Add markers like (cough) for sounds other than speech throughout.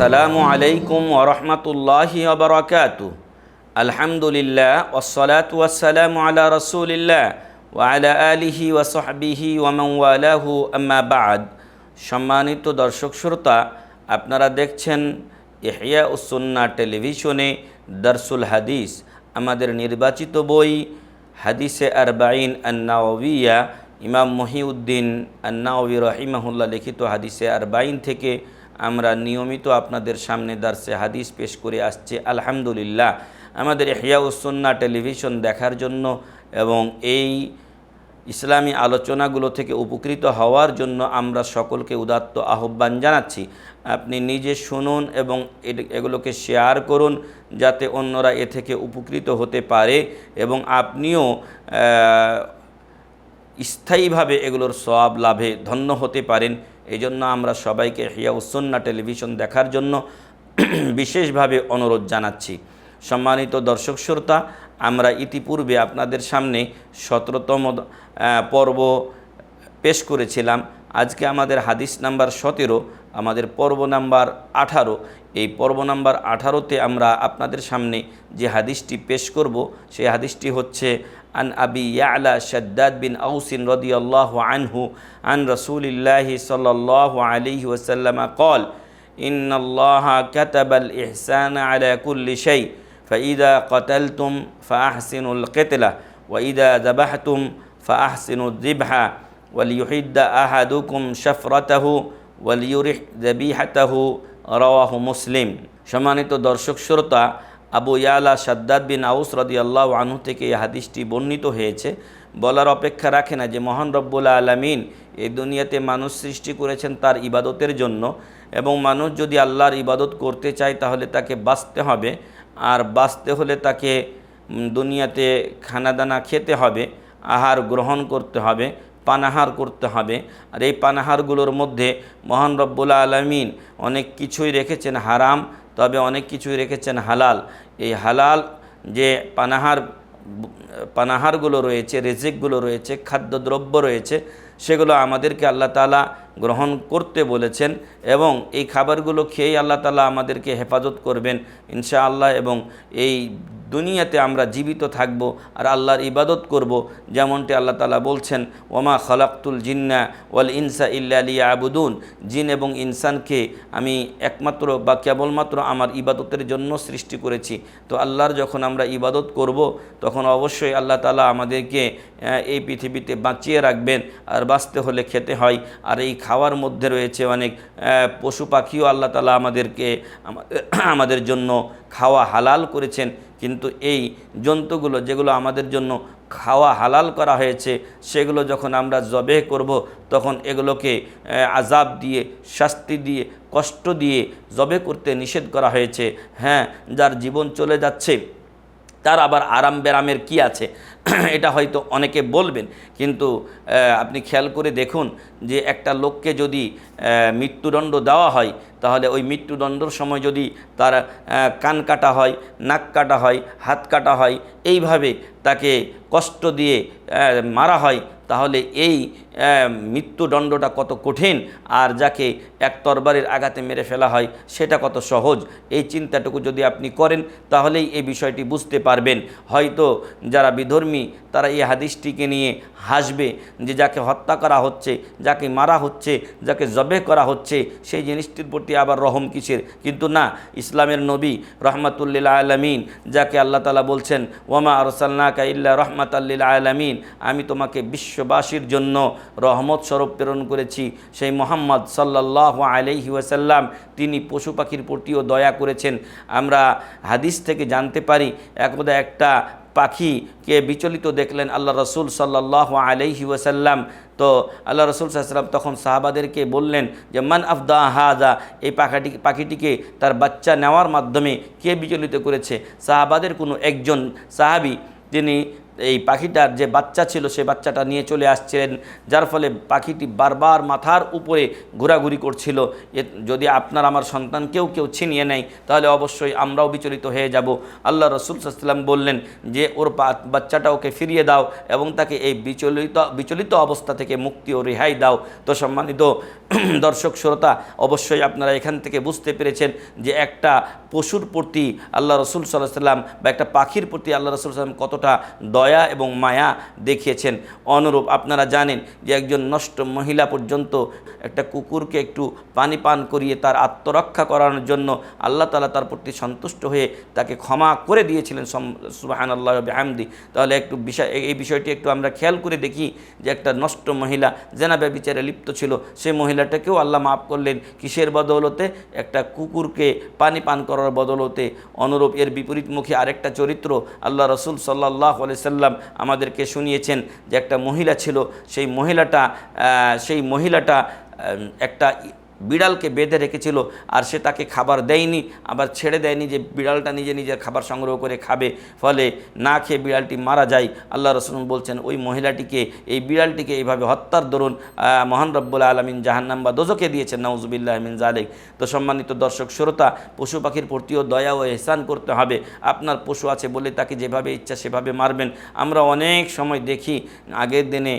আসসালামু আলাইকুম ওরহমতুল্লাহি ওবরাকাতু আলহামদুলিল্লাহ ওসলাত ওয়াসালামু আলা রসুলিল্লাহ ওয়ালা আলিহি ওয়াসহবিহি ওয়ামাওয়ালাহু আম্মা বাদ সম্মানিত দর্শক শ্রোতা, আপনারা দেখছেন ইহিয়া উসুন্না টেলিভিশনে দরসুল হাদিস, আমাদের নির্বাচিত বই হাদিসে আরবাইন আন্নাওয়িয়া ইমাম মহিউদ্দিন আন্নাওয়ি রহিমাহুল্লাহ লিখিত হাদিসে আরবাইন থেকে আমরা নিয়মিত আপনাদের সামনে দার্সে হাদিস পেশ করে আসছে, আলহামদুলিল্লাহ। আমাদের ইহিয়াউসন্না টেলিভিশন দেখার জন্য এবং এই ইসলামী আলোচনাগুলো থেকে উপকৃত হওয়ার জন্য আমরা সকলকে উদাত্ত আহ্বান জানাচ্ছি। আপনি নিজে শুনুন এবং এগুলোকে শেয়ার করুন যাতে অন্যরা এ থেকে উপকৃত হতে পারে এবং আপনিও স্থায়ীভাবে এগুলোর সব লাভে ধন্য হতে পারেন। এই জন্য আমরা সবাইকে হিয়া উসন্না টেলিভিশন দেখার জন্য (clears throat) বিশেষভাবে অনুরোধ জানাচ্ছি। সম্মানিত দর্শক, শ্রোতা আমরা ইতিপূর্বে আপনাদের সামনে সতেরোতম পর্ব পেশ করেছিলাম। আজকে আমাদের হাদিস নাম্বার সতেরো, আমাদের পর্ব নাম্বার আঠারো। এই পর্ব নাম্বার আঠারোতে আমরা আপনাদের সামনে যে হাদিসটি পেশ করব, সেই হাদিসটি হচ্ছে, আন আবি ইয়ালা সদ্দাদ বিন আউসিন রদি আল্লাহ আনহু, আন রসুলিল্লাহি সাল্লাহ আলিহি ওসাল্লামা কল ইন্নআল্লাহ কাতাবাল ইহসান আলা কুল্লি শাই। ফাঈদা কতালতুম ফাহসিনুল কেতলা ওয়াঈদা জবাহতুম ফাহসিনুদ্দিবহা ওয়ালিউহিদ্দা আহাদুকুম শফরতাহু ওয়ালিউরিহ জবিহাতাহু রওয়াহ মুসলিম সম্মানিত দর্শক শ্রোতা, আবু ইয়ালা সাদ্দাদ বিন আউস রদি আল্লাহ আনহু থেকে এই হাদিসটি বর্ণিত হয়েছে। বলার অপেক্ষা রাখে না যে মহান রব্বুল আলমিন এই দুনিয়াতে মানুষ সৃষ্টি করেছেন তার ইবাদতের জন্য এবং মানুষ যদি আল্লাহর ইবাদত করতে চায় তাহলে তাকে বাঁচতে হবে। আর বাঁচতে হলে তাকে দুনিয়াতে খানাদানা খেতে হবে, আহার গ্রহণ করতে হবে, পানাহার করতে হবে। আর এই পানাহারগুলোর মধ্যে মহান রব্বুল আলমিন অনেক কিছুই রেখেছেন হারাম, তবে অনেক কিছুই রেখেছেন হালাল। এই হালাল যে পানাহার, পানাহারগুলো রয়েছে, রেজিকগুলো রয়েছে, খাদ্যদ্রব্য রয়েছে, সেগুলো আমাদেরকে আল্লাহ তালা গ্রহণ করতে বলেছেন এবং এই খাবারগুলো খেয়েই আল্লাহ তালা আমাদেরকে হেফাজত করবেন ইনশাআল্লাহ এবং এই দুনিয়াতে আমরা জীবিত থাকব আর আল্লাহর ইবাদত করব যেমনটি আল্লাহ তালা বলছেন, ওমা খলাক্তুল জিন্না ওয়াল ইনসা ইল্লা আলিয়া আবুদুন জিন এবং ইনসানকে আমি একমাত্র বা কেবলমাত্র আমার ইবাদতের জন্য সৃষ্টি করেছি। তো আল্লাহর যখন আমরা ইবাদত করব, তখন অবশ্যই আল্লাহ তালা আমাদেরকে এই পৃথিবীতে বাঁচিয়ে রাখবেন আর বাঁচতে হলে খেতে হয়। আর এই খাওয়ার মধ্যে রয়েছে অনেক পশু পাখিও আল্লাহ তালা আমাদেরকে (clears throat) আমাদের- জন্য খাওয়া হালাল করেছেন। কিন্তু এই জন্তুগুলো যেগুলো আমাদের জন্য খাওয়া হালাল করা হয়েছে, সেগুলো যখন আমরা জবে করব, তখন এগুলোকে আজাব দিয়ে, শাস্তি দিয়ে, কষ্ট দিয়ে জবে করতে নিষেধ করা হয়েছে। হ্যাঁ যার জীবন চলে যাচ্ছে, তার আবার আরাম বেরামের কি আছে? (clears throat) এটা হয়তো অনেকে বলবেন, কিন্তু আপনি খেয়াল করে দেখুন যে একটা লোককে যদি মৃত্যুদণ্ড দেওয়া হয়, তাহলে ওই মৃত্যুদণ্ডর সময় যদি তার কান কাটা হয়, নাক কাটা হয়, হাত কাটা হয়, এইভাবে তাকে কষ্ট দিয়ে মারা হয়, তাহলে এই মৃত্যুদণ্ডটা কত কঠিন আর যাকে এক তরবারির আঘাতে মেরে ফেলা হয়, সেটা কত সহজ? এই চিন্তাটুকু যদি আপনি করেন, তাহলেই এই বিষয়টি বুঝতে পারবেন। হয়তো যারা বিধর্মী, তারা এই হাদিসটিকে নিয়ে হাসবে যে যাকে হত্যা করা হচ্ছে, যাকে মারা হচ্ছে, যাকে জবে করা হচ্ছে, সেই জিনিসটির প্রতি আবার রহম কিসের? কিন্তু না, ইসলামের নবী রহমাতুল্লিল আলমিন, যাকে আল্লাহ তালা বলছেন ওমা আরসাল্লাকা ইল্লা রহমাতাল্লিল আলমিন আমি তোমাকে বিশ্ববাসীর জন্য রহমত স্বরূপ প্রেরণ করেছি। সেই মোহাম্মদ সাল্লাহ আলাইহি ওয়াসাল্লাম, তিনি পশু পাখির প্রতিও দয়া করেছেন। আমরা হাদিস থেকে জানতে পারি, একদা একটা পাখিকে বিচলিত দেখলেন আল্লাহ রসুল সাল্লাহ আলহি ওয়াসাল্লাম। তো আল্লাহ রসুল সাল্লাম তখন সাহাবাদেরকে বললেন যে, মান আফদা হাজা এই পাখাটি, পাখিটিকে তার বাচ্চা নেওয়ার মাধ্যমে কে বিচলিত করেছে? সাহাবাদের কোনো একজন সাহাবি তিনি এই পাখিটার যে বাচ্চা ছিল, সে বাচ্চাটা নিয়ে চলে আসছিলেন। যার ফলে পাখিটি বারবার মাথার উপরে ঘোরাঘুরি করছিল। যদি আপনার আমার সন্তানকেও কেউ ছিনিয়ে নেয়, তাহলে অবশ্যই আমরাও বিচলিত হয়ে যাব। আল্লাহ রসুল সাল্লাম বললেন যে, ওর বাচ্চাটা ওকে ফিরিয়ে দাও এবং তাকে এই বিচলিত বিচলিত অবস্থা থেকে মুক্তি ও রেহাই দাও। তো সম্মানিত (clears throat) দর্শক, শ্রোতা, অবশ্যই আপনারা এখান থেকে বুঝতে পেরেছেন যে, একটা পশুর প্রতি আল্লাহ রসুল সাল্লাহ সাল্লাম বা একটা পাখির প্রতি আল্লাহ রসুল সাল্লাম কতটা দয়া এবং মায়া দেখিয়েছেন। অনুরূপ আপনারা জানেন যে একজন নষ্ট মহিলা পর্যন্ত একটা কুকুরকে একটু পানি পান করিয়ে তার আত্মরক্ষা করানোর জন্য আল্লাহ তালা তার প্রতি সন্তুষ্ট হয়ে তাকে ক্ষমা করে দিয়েছিলেন সুবাহান আল্লাহ হামদি তাহলে একটু বিষয় এই- বিষয়টি একটু আমরা খেয়াল করে দেখি যে একটা নষ্ট মহিলা জেনা ব্যবিচারে লিপ্ত ছিল সেই মহিলাটাকেও আল্লাহ মাফ করলেন। কিসের বদৌলতে? একটা কুকুরকে পানি পান করার বদৌলতে। অনুরূপ এর বিপরীতমুখী আরেকটা চরিত্র আল্লাহ রসুল সাল্লাহ সাল্লাম আমাদেরকে শুনিয়েছেন যে একটা মহিলা ছিল সেই মহিলাটা সেই মহিলাটা একটা বিড়ালকে বেঁধে রেখেছিল আর সে তাকে খাবার দেয়নি, আবার ছেড়ে দেয়নি যে বিড়ালটা নিজে নিজের খাবার সংগ্রহ করে খাবে। ফলে না খেয়ে বিড়ালটি মারা যায়। আল্লাহ রসুল বলছেন, ওই মহিলাটিকে, এই বিড়ালটিকে এইভাবে হত্যার দরুন মহান রব্বুল আলমিন জাহান্নাম বা দোজকে দিয়েছেন। নাউজুবিল্লাহ মিন জালেক তো সম্মানিত দর্শক, শ্রোতা, পশু পাখির প্রতিও দয়া ও এহসান করতে হবে। আপনার পশু আছে বলে তাকে যেভাবে ইচ্ছা সেভাবে মারবেন। আমরা অনেক সময় দেখি, আগের দিনে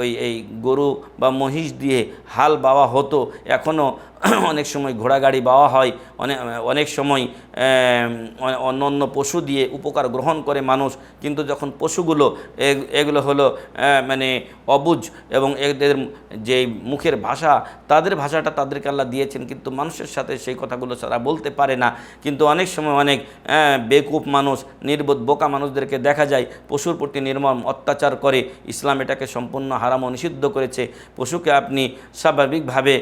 ওই, এই গরু বা মহিষ দিয়ে হাল বাওয়া হতো। এখনও (clears throat) অনেক সময় ঘোড়া গাড়ি বাওয়া হয় অনেক অনেক সময় অন্য অন্য পশু দিয়ে উপকার গ্রহণ করে মানুষ, কিন্তু যখন পশুগুলো এগুলো হলো মানে অবুজ এবং এদের যে মুখের ভাষা, তাদের ভাষাটা তাদেরকে আল্লাহ দিয়েছেন, কিন্তু মানুষের সাথে সেই কথাগুলো তারা বলতে পারে না। কিন্তু অনেক সময় অনেক বেকুব মানুষ, নির্বোধ বোকা মানুষদেরকে দেখা যায়, পশুর প্রতি নির্মম অত্যাচার করে, ইসলাম এটাকে সম্পূর্ণ হারাম নিষিদ্ধ করেছে। পশুকে আপনি স্বাভাবিকভাবে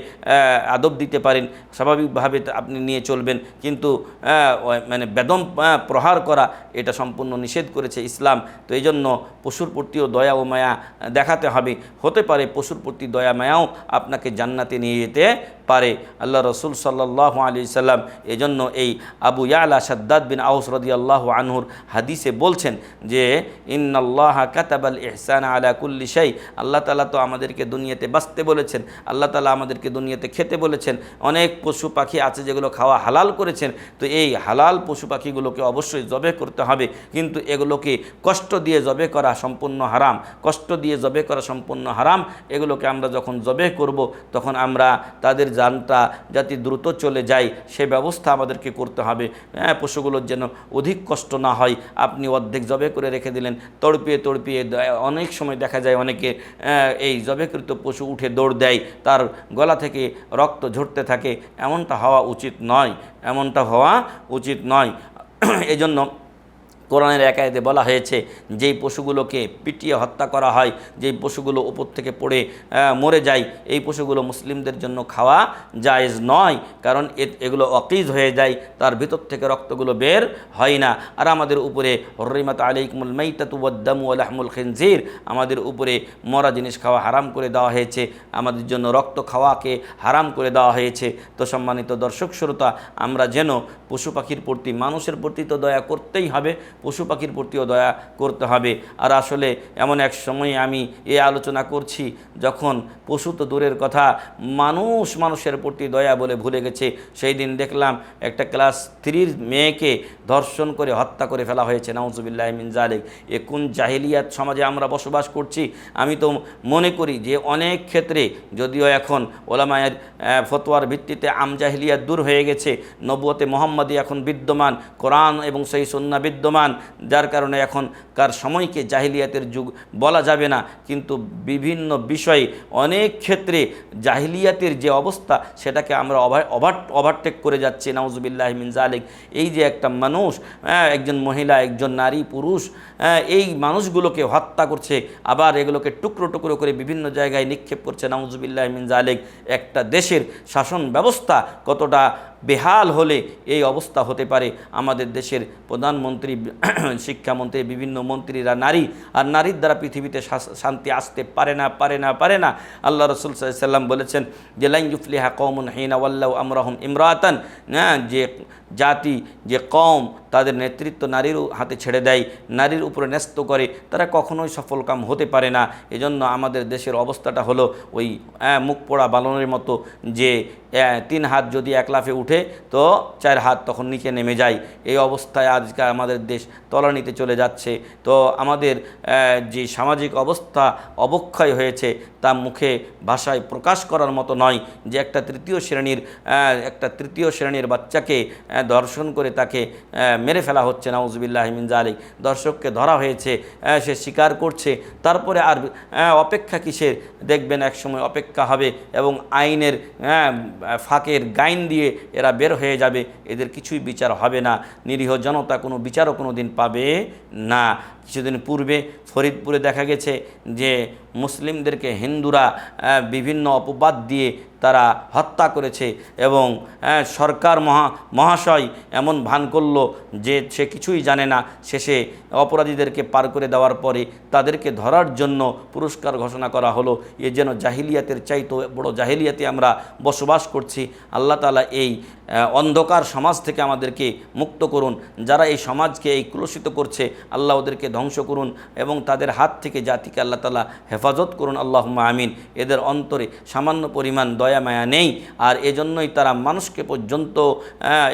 আদব দিতে পারেন স্বাভাবিকভাবে আপনি নিয়ে চলবেন। কিন্তু আহ, মানে বেদম প্রহার করা এটা সম্পূর্ণ নিষেধ করেছে ইসলাম। তো এই জন্য পশুর প্রতিও দয়া ও মায়া দেখাতে হবে। হতে পারে পশুর প্রতি দয়া মায়াও আপনাকে জান্নাতে নিয়ে যেতে পারে। আল্লাহ রসুল সাল্লাহ আলি সাল্লাম এজন্য এই আবু ইয়ালা সাদ্দাদ বিন আউস রদি আল্লাহ আনহুর হাদিসে বলছেন যে ইন্নাল্লাহ কাতাবাল ইহসান আলা কুল্লি শাই। আল্লাহ তালা তো আমাদেরকে দুনিয়াতে বাঁচতে বলেছেন। আল্লাহ তালা আমাদেরকে দুনিয়াতে খেতে বলেছেন, অনেক পশু পাখি আছে যেগুলো খাওয়া হালাল করেছেন, তো এই হালাল পশু পাখিগুলোকে অবশ্যই জবে করতে হবে। কিন্তু এগুলোকে কষ্ট দিয়ে জবে করা সম্পূর্ণ হারাম। কষ্ট দিয়ে জবে করা সম্পূর্ণ হারাম। এগুলোকে আমরা যখন জবে করব, তখন আমরা তাদের জানটা যাতে দ্রুত চলে যায় সে ব্যবস্থা আমাদেরকে করতে হবে। হ্যাঁ পশুগুলোর যেন অধিক কষ্ট না হয়। আপনি অর্ধেক জবে করে রেখে দিলেন, তড়পিয়ে তড়পিয়ে অনেক সময় দেখা যায় অনেকে এই জবেকৃত পশু উঠে দৌড় দেয়, তার গলা থেকে রক্ত ঝরতে থাকে এমনটা হওয়া উচিত নয় এমনটা হওয়া উচিত নয়। (clears throat) এজন্য কোরআনের একায়তে বলা হয়েছে, যেই পশুগুলোকে পিটিয়ে হত্যা করা হয়, যেই পশুগুলো উপর থেকে পড়ে মরে যায়, এই পশুগুলো মুসলিমদের জন্য খাওয়া জায়েজ নয়, কারণ এগুলো অকিজ হয়ে যায়, তার ভিতর থেকে রক্তগুলো বের হয় না। আর আমাদের উপরে হরিমাত আলাইকুমুল মাইতাতুদ্দামু আলহামুল খিনজির, আমাদের উপরে মরা জিনিস খাওয়া হারাম করে দেওয়া হয়েছে, আমাদের জন্য রক্ত খাওয়াকে হারাম করে দেওয়া হয়েছে। তো সম্মানিত দর্শক, শ্রোতা, আমরা যেন পশু পাখির প্রতি, মানুষের প্রতি তো দয়া করতেই হবে পশু পাখির প্রতিও দয়া করতে হবে। আর আসলে এমন এক সময় আমি এ আলোচনা করছি যখন পশু তো দূরের কথা, মানুষ মানুষের প্রতি দয়া বলে ভুলে গেছে। সেই দিন দেখলাম একটা ক্লাস থ্রির মেয়েকে ধর্ষণ করে হত্যা করে ফেলা হয়েছে। নাউজুবিল্লাহ মিন জালেক এ কোন জাহিলিয়াত সমাজে আমরা বসবাস করছি? আমি তো মনে করি যে অনেক ক্ষেত্রে যদিও এখন ওলামায়ের ফতোয়ার ভিত্তিতে আম জাহিলিয়াত দূর হয়ে গেছে। নবুয়তে মোহাম্মদী এখন বিদ্যমান, কোরআন এবং সেই সন্না বিদ্যমান। যার কারণে এখনকার সময়কে জাহিলিয়াতের যুগ বলা যাবে না। কিন্তু বিভিন্ন বিষয়ে অনেক ক্ষেত্রে জাহিলিয়াতের যে অবস্থা সেটাকে আমরা ওভার ওভার ওভারটেক করে যাচ্ছি। নাউজুবিল্লাহ মিন জালিক এই যে একটা মানুষ হ্যাঁ, একজন মহিলা একজন নারী পুরুষ হ্যাঁ, এই মানুষগুলোকে হত্যা করছে আবার এগুলোকে টুকরো টুকরো করে বিভিন্ন জায়গায় নিক্ষেপ করছে। নাউজুবিল্লাহ মিন জালিক একটা দেশের শাসন ব্যবস্থা কতটা বেহাল হলে এই অবস্থা হতে পারে। আমাদের দেশের প্রধানমন্ত্রী, শিক্ষামন্ত্রী, বিভিন্ন মন্ত্রীরা নারী আর নারীর দ্বারা পৃথিবীতে শান্তি আসতে পারে না পারে না পারে না। আল্লাহ রসুল সাল্লাম বলেছেন যে, লাইন ইউফলিহা কৌমুন হিনা ওয়াল্লাহ আমরাহম ইমরাতান। হ্যাঁ যে জাতি, যে কম তাদের নেতৃত্ব নারীর হাতে ছেড়ে দেয়, নারীর উপরে ন্যস্ত করে, তারা কখনোই সফল কাম হতে পারে না। এজন্য আমাদের দেশের অবস্থাটা হলো ওই মুখ পোড়া বালনের মতো যে তিন হাত যদি এক লাফে উঠে, তো চার হাত তখন নিচে নেমে যায়। এই অবস্থায় আজকে আমাদের দেশ তলানিতে চলে যাচ্ছে। তো আমাদের যে সামাজিক অবস্থা অবক্ষয় হয়েছে, তা মুখে ভাষায় প্রকাশ করার মতো নয় যে একটা তৃতীয় শ্রেণির একটা তৃতীয় শ্রেণির বাচ্চাকে দর্শন করে তাকে মেরে ফেলা হচ্ছে, নাউজবিল্লাহ মিনজা আলী দর্শককে ধরা হয়েছে সে স্বীকার করছে, তারপরে আর অপেক্ষা কিসের? দেখবেন একসময় অপেক্ষা হবে এবং আইনের ফাঁকের গাইন দিয়ে এরা বের হয়ে যাবে। এদের কিছুই বিচার হবে না। নিরীহ জনতা কোনো বিচারও কোনো দিন পাবে না। কিছুদিন পূর্বে ফরিদপুরে দেখা গেছে যে মুসলিমদেরকে হিন্দুরা বিভিন্ন অপবাদ দিয়ে তারা হত্যা করেছে এবং সরকার মহা, মহাশয় এমন ভান করল যে সে কিছুই জানে না। শেষে অপরাধীদেরকে পার করে দেওয়ার পরে তাদেরকে ধরার জন্য পুরস্কার ঘোষণা করা হলো। এ যেন জাহিলিয়াতের চাইতো বড় জাহিলিয়াতে আমরা বসবাস করছি। আল্লাহ তালা এই অন্ধকার সমাজ থেকে আমাদেরকে মুক্ত করুন। যারা এই সমাজকে এই কুলসিত করছে, আল্লাহ ওদেরকে ধ্বংস করুন এবং তাদের হাত থেকে জাতিকে আল্লাহ তালা হেফাজত করুন। আল্লাহ আমিন। এদের অন্তরে সামান্য পরিমাণ দয়া, মায়া নেই আর এজন্যই তারা মানুষকে পর্যন্ত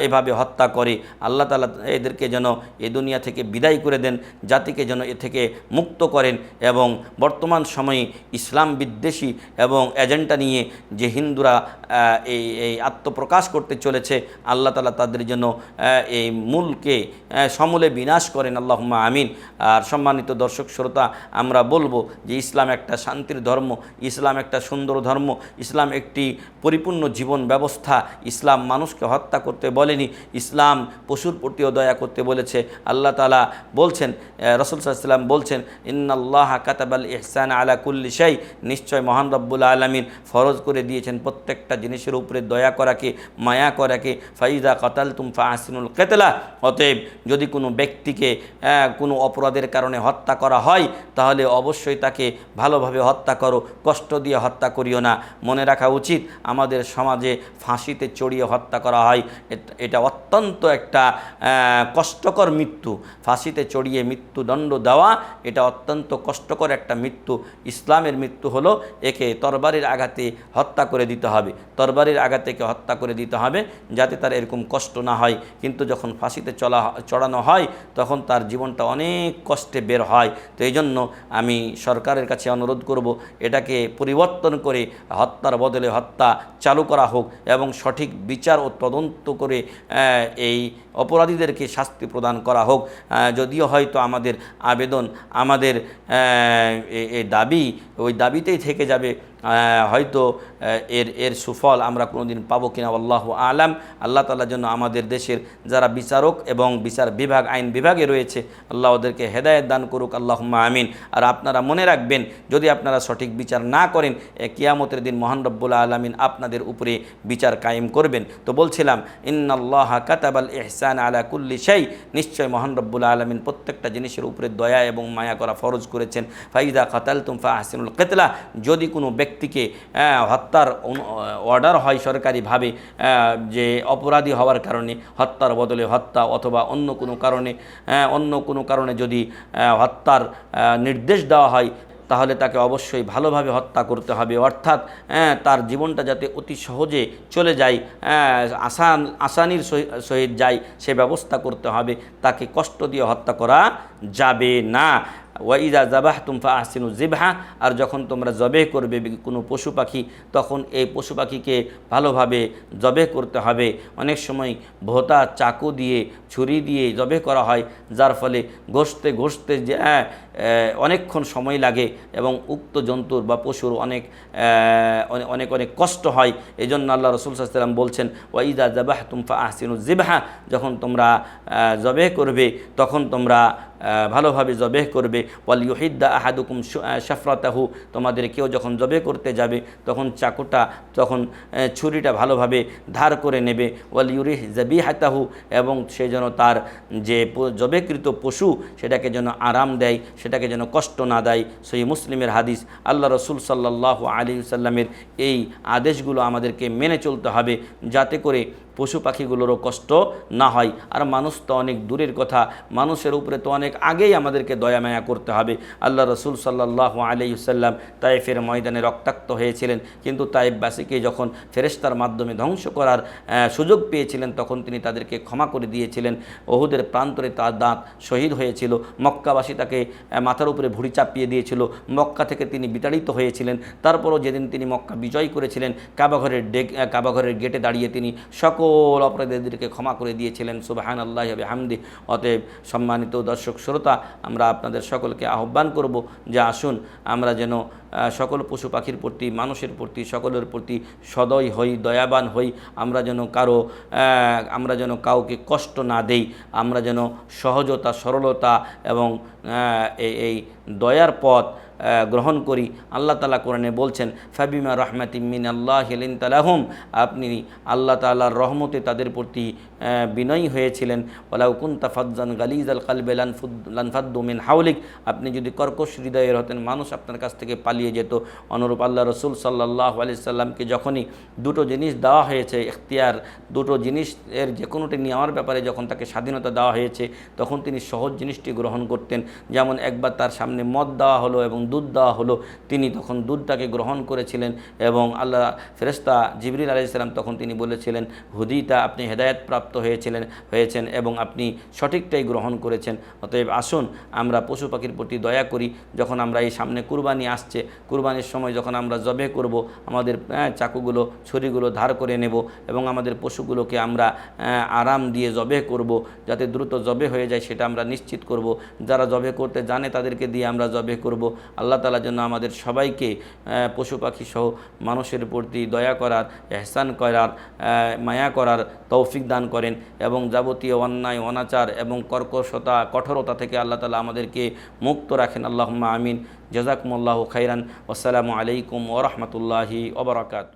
এভাবে হত্যা করে। আল্লাহ তালা এদেরকে যেন এ দুনিয়া থেকে বিদায় করে দেন, জাতিকে যেন এ থেকে মুক্ত করেন এবং বর্তমান সময়ে ইসলাম বিদ্বেষী এবং এজেন্ডা নিয়ে যে হিন্দুরা এই এই আত্মপ্রকাশ করতে চলেছে আল্লাহ তালা তাদের জন্য এই মূলকে সমূলে বিনাশ করেন, আল্লাহুম্মা আমিন। আর সম্মানিত দর্শক, শ্রোতা, আমরা বলব যে ইসলাম একটা শান্তির ধর্ম, ইসলাম একটা সুন্দর ধর্ম, ইসলাম একটি পরিপূর্ণ জীবন ব্যবস্থা। ইসলাম মানুষকে হত্যা করতে বলেনি, ইসলাম পশুর প্রতিও দয়া করতে বলেছে। আল্লাহ তালা বলছেন রসুল সাল্লাম বলছেন, ইন্নাল্লাহ কাতাবাল ইহসান আলা কুল্লি শাই নিশ্চয় মহান রব্বুল আলমিন ফরজ করে দিয়েছেন প্রত্যেকটা জিনিসের উপরে দয়া করাকে, মায়া করাকে ফাইদা কতাল তুম ফাহসিনুল কেতলা। অতএব যদি কোনো ব্যক্তিকে কোনো অপরাধের কারণে হত্যা করা হয়, তাহলে অবশ্যই তাকে ভালোভাবে হত্যা করো, কষ্ট দিয়ে হত্যা করিও না। মনে রাখা উচিত, আমাদের সমাজে ফাঁসিতে চড়িয়ে হত্যা করা হয়, এটা অত্যন্ত একটা কষ্টকর মৃত্যু। ফাঁসিতে চড়িয়ে মৃত্যুদণ্ড দেওয়া, এটা অত্যন্ত কষ্টকর একটা মৃত্যু। ইসলামের মৃত্যু হলো একে তরবারির আঘাতে হত্যা করে দিতে হবে। তরবারির আঘাতে একে হত্যা করে দিতে হবে। যাতে তার এরকম কষ্ট না হয়। কিন্তু যখন ফাঁসিতে চলা, চড়ানো হয়, তখন তার জীবনটা অনেক কষ্টে বের হয়। তো এই জন্য আমি সরকারের কাছে অনুরোধ করব, এটাকে পরিবর্তন করে হত্যার বদলে হত্যা চালু করা হোক এবং সঠিক বিচার ও তদন্ত করে এই অপরাধীদেরকে শাস্তি প্রদান করা হোক। যদিও হয়তো আমাদের আবেদন, আমাদের এই দাবি ওই দাবিতেই থেকে যাবে। হয়তো এর এর সুফল আমরা কোনো দিন পাবো কিনা আল্লাহ আলাম। আল্লাহ তালার জন্য আমাদের দেশের যারা বিচারক এবং বিচার বিভাগ, আইন বিভাগে রয়েছে, আল্লাহ ওদেরকে হেদায়ত দান করুক আল্লাহ আমিন। আর আপনারা মনে রাখবেন, যদি আপনারা সঠিক বিচার না করেন, এ কিয়ামতের দিন মহান রব্বুল্লা আলমিন আপনাদের উপরে বিচার কায়েম করবেন। তো বলছিলাম, ইন্নাল্লাহ কাতাবাল ইহসান আলা কুল্লি শাই। নিশ্চয় মহান রব্বুল্লা আলমিন প্রত্যেকটা জিনিসের উপরে দয়া এবং মায়া করা ফরজ করেছেন। ফাইদা কাতাল তুমফা হাসিনুল কেতলা। যদি কোনো ব্যক্তিকে হত্যার অর্ডার হয় সরকারিভাবে যে অপরাধী হওয়ার কারণে, হত্যার বদলে হত্যা অথবা অন্য কোনো কারণে অন্য কোনো কারণে যদি হত্যার নির্দেশ দেওয়া হয়, তাহলে তাকে অবশ্যই ভালোভাবে হত্যা করতে হবে। অর্থাৎ তার জীবনটা যাতে অতি সহজে চলে যায় আসান, আসানির সহি- সহিত যায়, সে ব্যবস্থা করতে হবে। তাকে কষ্ট দিয়ে হত্যা করা যাবে না। ওয়াইদা জাবাহ তুমফা আসিনু জিবহা আর যখন তোমরা জবে করবে কোনো পশু পাখি, তখন এই পশু পাখিকে ভালোভাবে জবে করতে হবে। অনেক সময় ভোতা, চাকু দিয়ে, ছুরি দিয়ে জবে করা হয়, যার ফলে ঘষতে ঘষতে যে অনেকক্ষণ সময় লাগে এবং উক্ত জন্তুর বা পশুর অনেক অনেক অনেক কষ্ট হয়। এই জন্য আল্লাহ রসুল সাল্লাম বলছেন ওয়াইদা জাবাহ তুমফা আসিনু জিবহা যখন তোমরা জবে করবে, তখন তোমরা ভালোভাবে জবেহ করবে। ওয়াল ইউহিদ্দা আহাদুকুম শাফরাতাহু, তোমাদের কেউ যখন জবে করতে যাবে, তখন চাকুটা, তখন ছুরিটা ভালোভাবে ধার করে নেবে। ওয়াল ইউরিহ জাবিহাতাহু, এবং সে যেন তার যে জবেকৃত পশু, সেটাকে যেন আরাম দেয়, সেটাকে যেন কষ্ট না দেয়। সেই মুসলিমের হাদিস, আল্লাহ রসুল সাল্লাহ আলী সাল্লামের এই আদেশগুলো আমাদেরকে মেনে চলতে হবে, যাতে করে পশু পাখিগুলোরও কষ্ট না হয়। আর মানুষ তো অনেক দূরের কথা। মানুষের উপরে তো অনেক আগেই আমাদেরকে দয়া মায়া করতে হবে। আল্লাহ রসুল সাল্লাহ আলাইসাল্লাম তাইফের ময়দানে রক্তাক্ত হয়েছিলেন। কিন্তু তাইফবাসীকে যখন ফেরেস্তার মাধ্যমে ধ্বংস করার সুযোগ পেয়েছিলেন, তখন তিনি তাদেরকে ক্ষমা করে দিয়েছিলেন। ওহুদের প্রান্তরে তার দাঁত শহীদ হয়েছিল। মক্কাবাসী তাকে মাথার উপরে ভুড়ি চাপিয়ে দিয়েছিল। মক্কা থেকে তিনি বিতাড়িত হয়েছিলেন। তারপরও যেদিন তিনি মক্কা বিজয় করেছিলেন, কাবাঘরের ডেক কাবাঘরের গেটে দাঁড়িয়ে তিনি সকল অপরাধীদেরকে ক্ষমা করে দিয়েছিলেন সুবাহান আল্লাহ হামদি অতএব সম্মানিত দর্শক, শ্রোতা, আমরা আপনাদের সকলকে আহ্বান করব যে আসুন, আমরা যেন সকল পশু পাখির প্রতি, মানুষের প্রতি, সকলের প্রতি সদয় হই, দয়াবান হই, আমরা যেন কারও আমরা যেন কাউকে কষ্ট না দেই, আমরা যেন সহজতা, সরলতা এবং এই দয়ার পথ গ্রহণ করি। আল্লাহ তালা কোরআনে বলছেন, ফাবিমা রহমাতি মিন আল্লাহ হেলিন তালাহম আপনি আল্লাহ তালার রহমতে তাদের প্রতি বিনয়ী হয়েছিলেন। ওলাউ কুন্তা ফাজ্জান গালিজ আল কালবে লানফাদ্দু মিন হাউলিক আপনি যদি কর্কশ হৃদয়ের হতেন, মানুষ আপনার কাছ থেকে পালিয়ে যেত। অনুরূপ আল্লাহ রসুল সাল্লাহ আলি সাল্লামকে যখনই দুটো জিনিস দেওয়া হয়েছে এখতিয়ার দুটো জিনিস এর যে কোনোটি নেওয়ার ব্যাপারে যখন তাকে স্বাধীনতা দেওয়া হয়েছে, তখন তিনি সহজ জিনিসটি গ্রহণ করতেন। যেমন একবার তার সামনে মদ দেওয়া হলো এবং দুধ দেওয়া হলো। তিনি তখন দুধটাকে গ্রহণ করেছিলেন এবং আল্লাহ ফেরেস্তা জিবরিল আলাইসাল্লাম তখন তিনি বলেছিলেন, হুদিতা, আপনি হেদায়ত প্রাপ্ত হয়েছিলেন, হয়েছেন এবং আপনি সঠিকটাই গ্রহণ করেছেন। অতএব আসুন, আমরা পশু পাখির প্রতি দয়া করি। যখন আমরা এই সামনে কুরবানি আসছে, কুরবানির সময় যখন আমরা জবে করব, আমাদের চাকুগুলো, ছুরিগুলো ধার করে নেব এবং আমাদের পশুগুলোকে আমরা আরাম দিয়ে জবে করব। যাতে দ্রুত জবে হয়ে যায় সেটা আমরা নিশ্চিত করব। যারা জবে করতে জানে তাদেরকে দিয়ে আমরা জবে করব। আল্লাহ তালার জন্য আমাদের সবাইকে পশু পাখি সহ মানুষের প্রতি দয়া করার, এহসান করার মায়া করার তৌফিক দান করেন এবং যাবতীয় অন্যায়, অনাচার এবং কর্কশতা, কঠোরতা থেকে আল্লাহ তালা আমাদেরকে মুক্ত রাখেন। আল্লাহ আমিন। জজাকমুল্লাহ খাইরান। আসসালামু আলাইকুম ওরহমতুল্লাহি ওবরাকাত